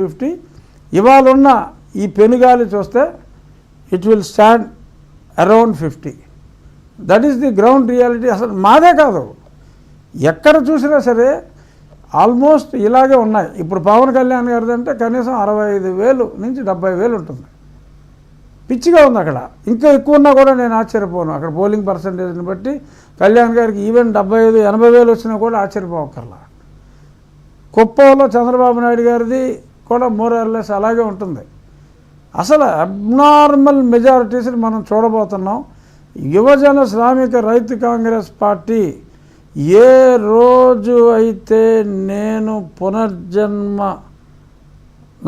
Fifty. ఇవాళ ఉన్న ఈ పెనుగాలి చూస్తే it will stand around fifty that is the ground reality అసలు మాదే కాదు. ఎక్కడ చూసినా సరే ఆల్మోస్ట్ ఇలాగే ఉన్నాయి. ఇప్పుడు పవన్ కళ్యాణ్ గారిది అంటే కనీసం అరవై ఐదు వేలు నుంచి డెబ్బై వేలు ఉంటుంది. పిచ్చిగా ఉంది అక్కడ. ఇంకా ఎక్కువ ఉన్నా కూడా నేను ఆశ్చర్యపోను. అక్కడ పోలింగ్ పర్సంటేజ్ని బట్టి కళ్యాణ్ గారికి ఈవెన్ డెబ్బై ఐదు ఎనభై వేలు వచ్చినా కూడా ఆశ్చర్యపోకర్లా కుప్పంలో చంద్రబాబు నాయుడు గారిది కూడా మోరల్లెస్ అలాగే ఉంటుంది. అసలు అబ్నార్మల్ మెజారిటీస్ని మనం చూడబోతున్నాం. యువజన శ్రామిక రైతు కాంగ్రెస్ పార్టీ ఏ రోజు అయితే నేను పునర్జన్మ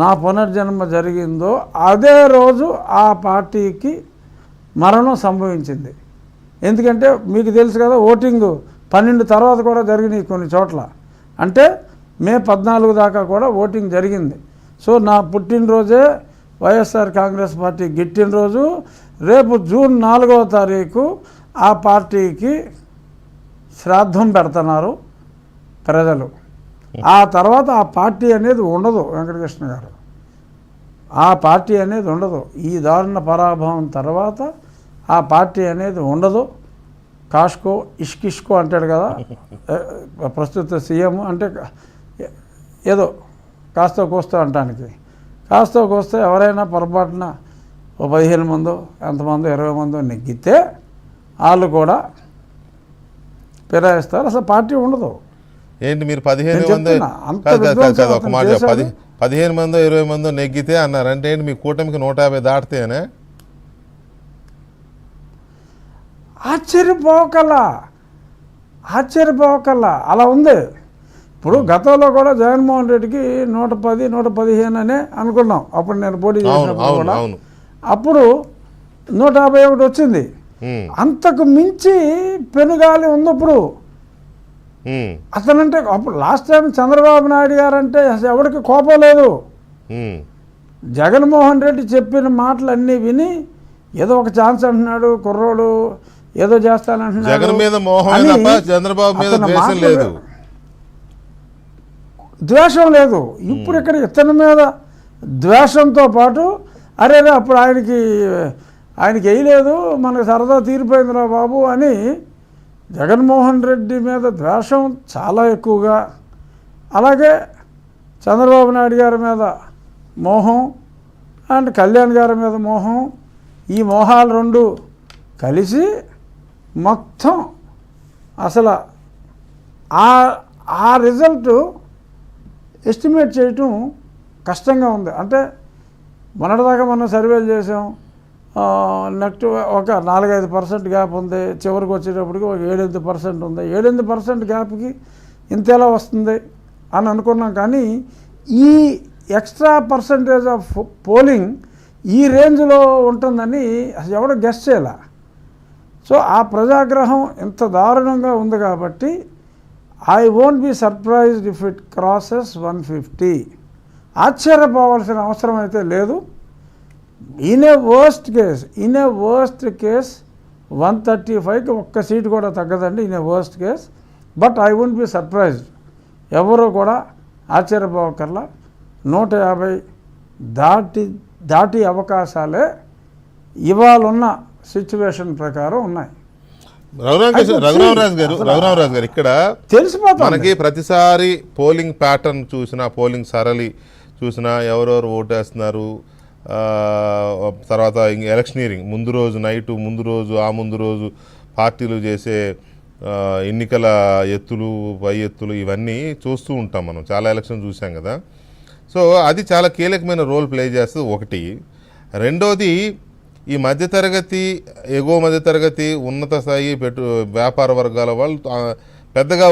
నా పునర్జన్మ జరిగిందో అదే రోజు ఆ పార్టీకి మరణం సంభవించింది. ఎందుకంటే మీకు తెలుసు కదా ఓటింగ్ పన్నెండు తర్వాత కూడా జరిగినాయి కొన్ని చోట్ల. అంటే మే పద్నాలుగు దాకా కూడా ఓటింగ్ జరిగింది. సో నా పుట్టినరోజే వైఎస్ఆర్ కాంగ్రెస్ పార్టీ గిట్టిన రోజు రేపు జూన్ నాలుగవ తారీఖు ఆ పార్టీకి శ్రాద్ధం పెడుతున్నారు ప్రజలు. ఆ తర్వాత ఆ పార్టీ అనేది ఉండదు వెంకటకృష్ణ గారు. ఆ పార్టీ అనేది ఉండదు. ఈ దారుణ పరాభవం తర్వాత ఆ పార్టీ అనేది ఉండదు. కాష్కో ఇష్కిష్కో అంటాడు కదా ప్రస్తుత సీఎం అంటే ఏదో కాస్త కోస్తో అంటానికి. కాస్త కోస్తో ఎవరైనా పొరపాటున ఓ పదిహేను మందో ఎంతమందో ఇరవై మందో నెగ్గితే వాళ్ళు కూడా ఫిరాయిస్తారు. అసలు పార్టీ ఉండదు. ఏంటి మీరు పదిహేను మంది ఒక మాట. పది. పదిహేను మందో ఇరవై మందో నెగ్గితే అన్నారు. అంటే ఏంటి? మీ కూటమికి నూట యాభై దాటితేనే? ఆశ్చర్యపోకల్లా. ఆశ్చర్యపోకల్లా. అలా ఉంది. ఇప్పుడు గతంలో కూడా జగన్మోహన్ రెడ్డికి నూట పది నూట పదిహేను అనే అనుకున్నాం. అప్పుడు నేను పోటీ చేసినప్పుడు కూడా. అప్పుడు నూట యాభై ఒకటి వచ్చింది. ఉమ్, అంతకు మించి పెనుగాలి ఉంది ఇప్పుడు. ఉమ్, అతనంటే అప్పుడు లాస్ట్ టైం చంద్రబాబు నాయుడు గారు అంటే అసలు ఎవరికి కోపం లేదు. జగన్మోహన్ రెడ్డి చెప్పిన మాటలన్నీ విని ఏదో ఒక ఛాన్స్ అంటున్నాడు కుర్రోడు ఏదో చేస్తానంటున్నాడు జగన్ మీద చంద్రబాబు మీద లేదు. ద్వేషం లేదు. ఇప్పుడు ఇక్కడ ఇతని మీద ద్వేషంతో పాటు అరే అప్పుడు ఆయనకి ఆయనకి వేయలేదు మనకు సరదా తీరిపోయిందిరా బాబు అని జగన్మోహన్ రెడ్డి మీద ద్వేషం చాలా ఎక్కువగా అలాగే చంద్రబాబు నాయుడు గారి మీద మోహం అండ్ కళ్యాణ్ గారి మీద మోహం ఈ మోహాలు రెండు కలిసి మొత్తం అసలు ఆ ఆ రిజల్ట్ ఎస్టిమేట్ చేయటం కష్టంగా ఉంది. అంటే మొన్నటిదాకా మనం సర్వేలు చేసాం. నెక్స్ట్ ఒక నాలుగైదు పర్సెంట్ గ్యాప్ ఉంది. చివరికి వచ్చేటప్పటికి ఒక ఏడెనిమిది పర్సెంట్ ఉంది. ఏడెనిమిది పర్సెంట్ గ్యాప్కి ఇంత ఎలా వస్తుంది అని అనుకున్నాం. కానీ ఈ ఎక్స్ట్రా పర్సంటేజ్ ఆఫ్ పోలింగ్ ఈ రేంజ్లో ఉంటుందని అసలు ఎవడో గెస్ట్ చేయాల. సో ఆ ప్రజాగ్రహం ఇంత దారుణంగా ఉంది కాబట్టి I won't be surprised if it crosses one fifty ఆశ్చర్యపోవాల్సిన అవసరం అయితే లేదు. In a worst case in a worst case one thirty ఫైవ్కి ఒక్క సీట్ కూడా తగ్గదండి in a worst case but I won't be surprised ఎవరు కూడా ఆశ్చర్యపోకర్లా నూట యాభై దాటి దాటి అవకాశాలే ఇవాళ ఉన్న సిచ్యువేషన్ ప్రకారం ఉన్నాయి. రఘురామరాజు గారు రఘురామరాజు గారు ఇక్కడ తెలిసిపోతుంది. మనకి ప్రతిసారి పోలింగ్ ప్యాటర్న్ చూసినా పోలింగ్ సరళి చూసినా ఎవరెవరు ఓటేస్తున్నారు తర్వాత ఇంక ఎలక్షనీరింగ్ ముందు రోజు నైటు ముందు రోజు ఆ ముందు రోజు పార్టీలు చేసే ఎన్నికల ఎత్తులు పై ఎత్తులు ఇవన్నీ చూస్తూ ఉంటాం మనం. చాలా ఎలక్షన్ చూసాం కదా. సో అది చాలా కీలకమైన రోల్ ప్లే చేస్తుంది ఒకటి. రెండోది ఈ మధ్యతరగతి ఎగువ మధ్యతరగతి ఉన్నత స్థాయి పెట్టు వ్యాపార వర్గాల వాళ్ళు పెద్దగా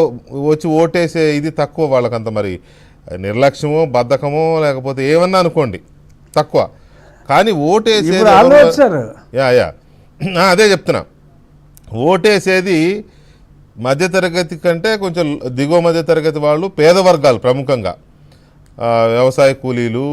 వచ్చి ఓటేసే ఇది తక్కువ వాళ్ళకంత మరి. నిర్లక్ష్యమో బద్ధకమో లేకపోతే ఏమన్నా అనుకోండి తక్కువ. కానీ వచ్చారు. Yeah yeah. అదే చెప్తున్నా. ఓటేసేది మధ్యతరగతి కంటే కొంచెం దిగువ మధ్యతరగతి వాళ్ళు పేద వర్గాలు ప్రముఖంగా. వ్యవసాయ కూలీలు